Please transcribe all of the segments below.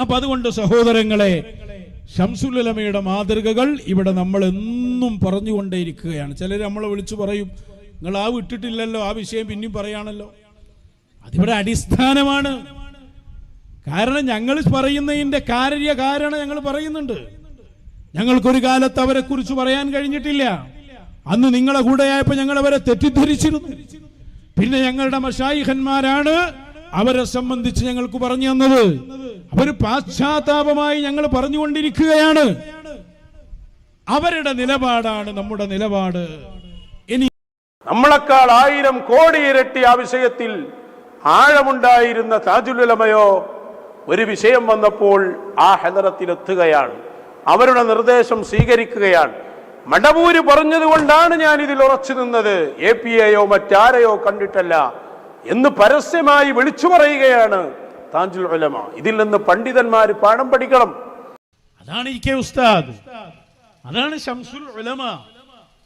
അപ്പൊ അതുകൊണ്ട് സഹോദരങ്ങളെ ഷംസുലമയുടെ മാതൃകകൾ ഇവിടെ നമ്മൾ എന്നും പറഞ്ഞുകൊണ്ടേയിരിക്കുകയാണ്. ചിലർ നമ്മളെ വിളിച്ചു പറയും നിങ്ങൾ ആ വിട്ടിട്ടില്ലല്ലോ ആ വിഷയം പിന്നെയും പറയാണല്ലോ. അതിവിടെ അടിസ്ഥാനമാണ്. കാരണം ഞങ്ങൾ പറയുന്നതിന്റെ കാര്യ കാരണം ഞങ്ങൾ പറയുന്നുണ്ട്. ഞങ്ങൾക്കൊരു കാലത്ത് അവരെ കുറിച്ച് പറയാൻ കഴിഞ്ഞിട്ടില്ല. അന്ന് നിങ്ങളെ കൂടെയായപ്പോ ഞങ്ങൾ അവരെ തെറ്റിദ്ധരിച്ചിരുന്നു. പിന്നെ ഞങ്ങളുടെ മഷായിഹന്മാരാണ് അവരെ സംബന്ധിച്ച് ഞങ്ങൾക്ക് പറഞ്ഞു തന്നത്. അവർ പാശ്ചാത്താപമായി ഞങ്ങൾ പറഞ്ഞുകൊണ്ടിരിക്കുകയാണ്. അവരുടെ നിലപാടാണ് നമ്മുടെ നിലപാട്. ഇനി നമ്മളെക്കാൾ ആയിരം കോടി ഇരട്ടി ആ വിഷയത്തിൽ ആഴമുണ്ടായിരുന്ന താജുലുലമയോ ഒരു വിഷയം വന്നപ്പോൾ ആ ഹെദറത്തിലെത്തുകയാണ്. അവരുടെ നിർദ്ദേശം സ്വീകരിക്കുകയാണ്. മടവൂര് പറഞ്ഞതുകൊണ്ടാണ് ഞാൻ ഇതിൽ ഉറച്ചു നിന്നത്. എ പി എയോ മറ്റാരെയോ കണ്ടിട്ടല്ല എന്ന് പരസ്യമായി വിളിച്ചു പറയുകയാണ്. താജുൽ ഉലമ. ഇതിൽ നിന്ന് പണ്ഡിതന്മാർ പാഠം പഠിക്കണം. അതാണ് ഇ കെ ഉസ്താദ്. അതാണ് ഷംസുൽ ഉലമ.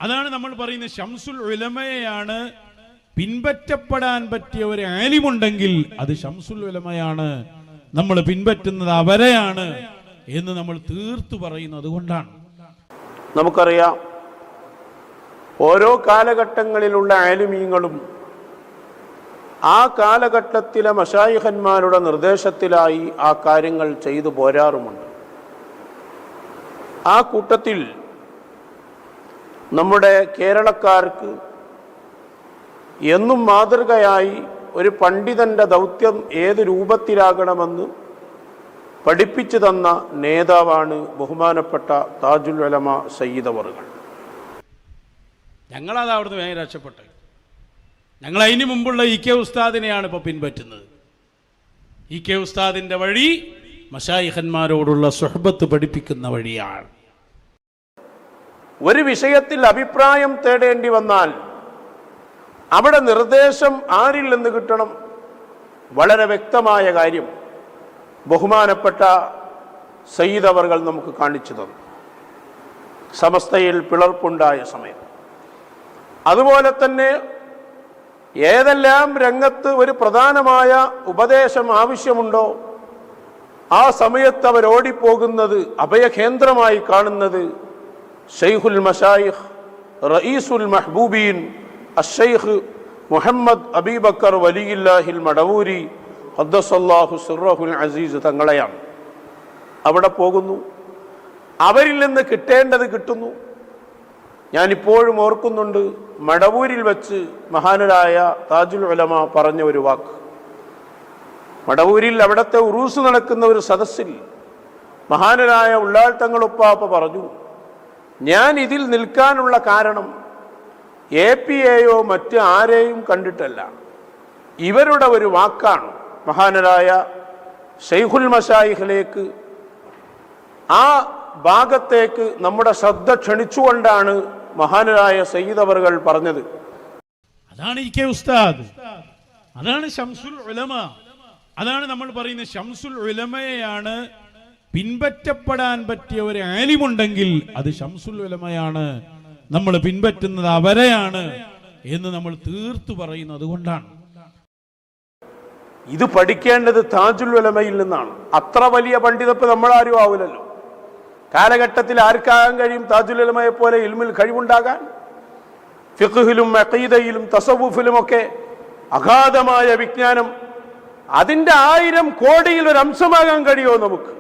അതാണ് നമ്മൾ പറയുന്നത് ഷംസുൽ ഉലമയാണ് പിൻപറ്റപ്പെടാൻ പറ്റിയ ഒരു ആലിമുണ്ടെങ്കിൽ അത് ഷംസുൽ ഉലമയാണ്. നമ്മൾ പിൻപറ്റുന്നത് അവരെയാണ് എന്ന് നമ്മൾ തീർത്തു പറയുന്നത് കൊണ്ടാണ്. നമുക്കറിയാം ഓരോ കാലഘട്ടങ്ങളിലുള്ള ആലിമീങ്ങളും ആ കാലഘട്ടത്തിലെ മഷായിഹന്മാരുടെ നിർദ്ദേശത്തിലായി ആ കാര്യങ്ങൾ ചെയ്തു പോരാറുമുണ്ട്. ആ കൂട്ടത്തിൽ നമ്മുടെ കേരളക്കാർക്ക് എന്നും മാതൃകയായി ഒരു പണ്ഡിതന്റെ ദൗത്യം ഏത് രൂപത്തിലാകണമെന്ന് പഠിപ്പിച്ചു തന്ന നേതാവാണ് ബഹുമാനപ്പെട്ട താജുൽ അലമ സയ്യിദ് അവറുകൾ ഞങ്ങളത് അവിടുന്ന് വേഗം രക്ഷപ്പെട്ടത് ഞങ്ങൾ അതിന് മുമ്പുള്ള ഇ കെ ഉസ്താദിനെയാണ് ഇപ്പോൾ പിൻപറ്റുന്നത്. ഇ കെ ഉസ്താദിന്റെ വഴി മഷായിഹന്മാരോടുള്ള സുഹബത്ത് പഠിപ്പിക്കുന്ന വഴിയാണ്. ഒരു വിഷയത്തിൽ അഭിപ്രായം തേടേണ്ടി വന്നാൽ അവിടെ നിർദ്ദേശം ആരിൽ നിന്ന് കിട്ടണം? വളരെ വ്യക്തമായ കാര്യം ബഹുമാനപ്പെട്ട സയ്യിദ് അവർകൾ നമുക്ക് കാണിച്ചു തന്നു. സമസ്തയിൽ പിളർപ്പുണ്ടായ സമയം. അതുപോലെ തന്നെ ഏതെല്ലാം രംഗത്ത് ഒരു പ്രധാനമായ ഉപദേശം ആവശ്യമുണ്ടോ ആ സമയത്ത് അവർ ഓടിപ്പോകുന്നത് അഭയകേന്ദ്രമായി കാണുന്നത് ഷെയ്ഖുൽ മഷായിഖ് റയീസുൽ മഹ്ബൂബീൻ അഷെയ്ഖ് മുഹമ്മദ് അബീബക്കർ വലിയില്ലാഹിൽ മടവൂരി ഖദ്ദസല്ലാഹു സുറഹുൽ അസീസ് തങ്ങളെയാണ്. അവിടെ പോകുന്നു. അവരിൽ നിന്ന് കിട്ടേണ്ടത് കിട്ടുന്നു. ഞാൻ ഇപ്പോഴും ഓർക്കുന്നുണ്ട് മടവൂരിൽ വച്ച് മഹാനരായ താജുൽ ഉലമ പറഞ്ഞ ഒരു വാക്ക്. മടവൂരിൽ അവിടത്തെ ഉറൂസ് നടക്കുന്ന ഒരു സദസ്സിൽ മഹാനരായ ഉള്ളാൾ പറഞ്ഞു ഞാൻ ഇതിൽ നിൽക്കാനുള്ള കാരണം എ പി എയോ മറ്റ് ആരെയും കണ്ടിട്ടല്ല. ഇവരുടെ ഒരു വാക്കാണ് മഹാനരായ ഷെയ്ഖുൽ മഷായിഖിലേക്ക് ആ ഭാഗത്തേക്ക് നമ്മുടെ ശ്രദ്ധ ക്ഷണിച്ചുകൊണ്ടാണ് മഹാനരായ സയ്യിദ് അവറുകൾ പറഞ്ഞത്. അതാണ് ഇ കെ ഉസ്താദ്. അതാണ് ഷംസുൽ ഉലമ. അതാണ് നമ്മൾ പറയുന്ന ഷംസുൽ ഉലമയാണ് പിൻപറ്റപ്പെടാൻ പറ്റിയ ഒരു ആലിമുണ്ടെങ്കിൽ അത് ഷംസുൽ ഉലമയാണ്. നമ്മൾ പിൻപറ്റുന്നത് അവരെയാണ് എന്ന് നമ്മൾ തീർത്തു പറയുന്നത് അതുകൊണ്ടാണ്. ഇത് പഠിക്കേണ്ടത് താജുൽ ഉലമയിൽ നിന്നാണ്. അത്ര വലിയ പണ്ഡിതപ്പ് നമ്മളാരും ആവില്ലല്ലോ. കാലഘട്ടത്തിൽ ആർക്കാകാൻ കഴിയും താജുലമയെ പോലെ ഇൽമിൽ കഴിവുണ്ടാകാൻ? ഫിഖുഹിലും അഖീദയിലും തസവുഫിലുമൊക്കെ അഗാധമായ വിജ്ഞാനം അതിന്റെ ആയിരം കോടിയിൽ ഒരു അംശമാകാൻ കഴിയുമോ നമുക്ക്?